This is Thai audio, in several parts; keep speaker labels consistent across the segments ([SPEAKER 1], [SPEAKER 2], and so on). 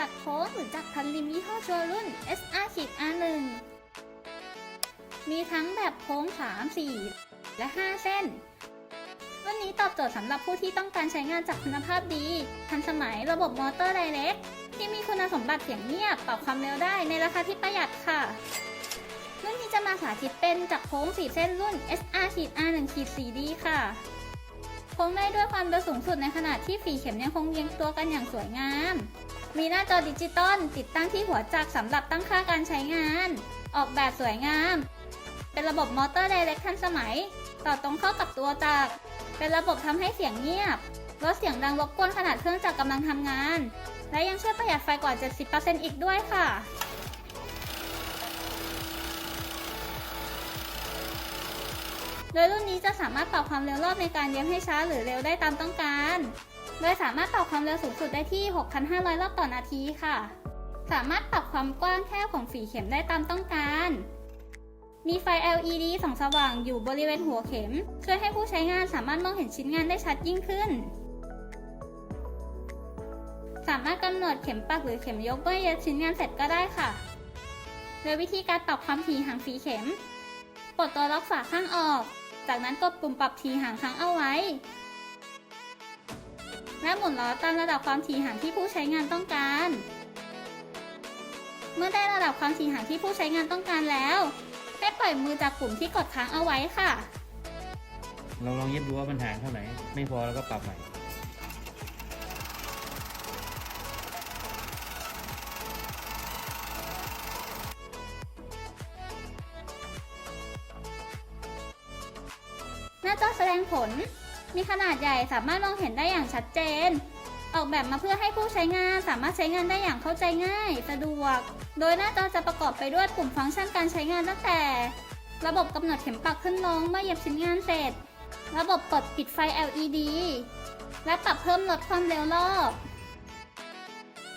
[SPEAKER 1] จักโค้งหรือจักพันริมยี่ห้อชัวรุ่น SR R1 มีทั้งแบบโค้ง 3 4 และ 5 เส้น รุ่นนี้ตอบโจทย์สำหรับผู้ที่ต้องการใช้งานจักคุณภาพดี ทันสมัยระบบมอเตอร์ไดเรกที่มีคุณสมบัติเสียงเงียบปรับความเร็วได้ในราคาที่ประหยัดค่ะ รุ่นนี้จะมาสาธิตเป็นจักโค้ง 4 เส้นรุ่น SR R1 4D ค่ะโค้งได้ด้วยความเร็วสูงสุดในขณะที่ฝีเข็มยังคงเรียงตัวกันอย่างสวยงาม มีหน้าจอดิจิตอลติดตั้งที่หัวจักรสำหรับตั้งค่าการใช้งาน ออกแบบสวยงาม เป็นระบบมอเตอร์ไดเรกทันสมัย ต่อตรงเข้ากับตัวจักร เป็นระบบทำให้เสียงเงียบ ลดเสียงดังรบกวนขณะเครื่องจักรกำลังทำงาน และยังช่วยประหยัดไฟกว่า 70%อีกด้วยค่ะโดยรุ่นนี้จะสามารถปรับความเร็วรอบในการเย็บให้ช้าหรือเร็วได้ตามต้องการ โดยสามารถปรับความเร็วสูงสุดได้ที่ 6,500 รอบต่อนาทีค่ะ สามารถปรับความกว้างแคบของฝีเข็มได้ตามต้องการ มีไฟ LED ส่องสว่างอยู่บริเวณหัวเข็ม ช่วยให้ผู้ใช้งานสามารถมองเห็นชิ้นงานได้ชัดยิ่งขึ้น สามารถกำหนดเข็มปักหรือเข็มยกเมื่อเย็บชิ้นงานเสร็จก็ได้ค่ะ โดยวิธีการปรับความถี่ห่างฝีเข็ม ปลดตัวล็อกฝาข้างออก จากนั้นกดปุ่มปรับถี่ห่างค้างเอาไว้ และหมุนล้อตามระดับความถี่ห่างที่ผู้ใช้งานต้องการ เมื่อได้ระดับความถี่ห่างที่ผู้ใช้งานต้องการแล้ว ให้ปล่อยมือจากปุ่มที่กดค้างเอาไว้ค่ะ
[SPEAKER 2] เราลองเย็บดูว่ามันห่างเท่าไหร่ไม่พอแล้วก็ปรับใหม่
[SPEAKER 1] หน้าจอแสดงผล มีขนาดใหญ่สามารถมองเห็นได้อย่างชัดเจน ออกแบบมาเพื่อให้ผู้ใช้งานสามารถใช้งานได้อย่างเข้าใจง่าย สะดวก โดยหน้าจอจะประกอบไปด้วยปุ่มฟังก์ชันการใช้งานตั้งแต่ ระบบกำหนดเข็มปักขึ้นลงเมื่อเย็บชิ้นงานเสร็จ ระบบเปิดปิดไฟ LED และปรับเพิ่มลดความเร็วรอบ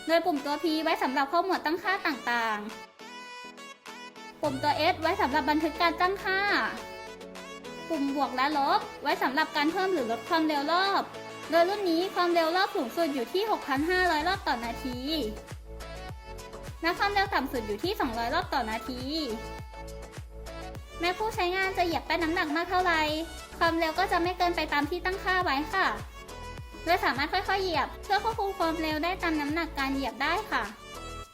[SPEAKER 1] โดยปุ่มตัว P ไว้สำหรับเข้าหมวดตั้งค่าต่างๆ ปุ่มตัว S ไว้สำหรับบันทึกการตั้งค่า ปุ่มบวกและลบ ไว้สำหรับการเพิ่มหรือลดความเร็วรอบ โดยรุ่นนี้ความเร็วรอบสูงสุดอยู่ที่ 6,500 รอบต่อนาที และความเร็วต่ำสุดอยู่ที่ 200 รอบต่อนาที แม้ผู้ใช้งานจะเหยียบแป้นน้ำหนักมากเท่าไหร่ความเร็วก็จะไม่เกินไปตามที่ตั้งค่าไว้ค่ะโดยสามารถค่อยๆเหยียบเพื่อควบคุมความเร็วได้ตามน้ำหนักการเหยียบได้ค่ะ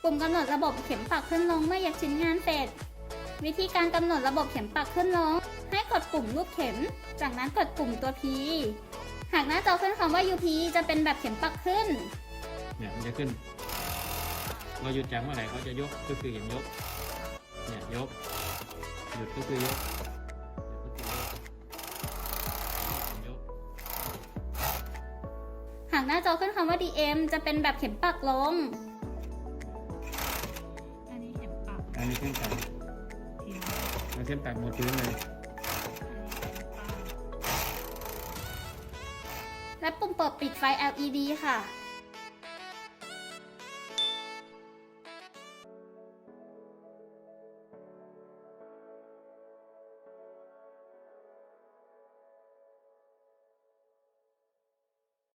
[SPEAKER 1] ปุ่มกำหนดระบบเข็มปักขึ้นลงเมื่อเหยียบชิ้นงานเสร็จ วิธีการกำหนดระบบเข็มปักขึ้นลง ให้ กดปุ่มรูปเข็ม จากนั้นกดปุ่มตัว P หากหน้าจอขึ้นคำว่า UP จะเป็นแบบเข็มปักขึ้น
[SPEAKER 2] เนี่ยมันจะขึ้น เราหยุดจากเมื่อไหร่เขาจะยกก็คือเห็นยก เนี่ยยก หยุดก็คือยกหยุดก็คือยก
[SPEAKER 1] หากหน้าจอขึ้นคำว่า DM จะเป็นแบบเข็มปักลง
[SPEAKER 3] อันนี้เข็มปัก
[SPEAKER 2] อันนี้ขึ้นไป
[SPEAKER 3] ทีนี้
[SPEAKER 2] เราเส้นตัดหมดพื้นเลย
[SPEAKER 1] และปุ่มเปิดปิดไฟ LED ค่ะ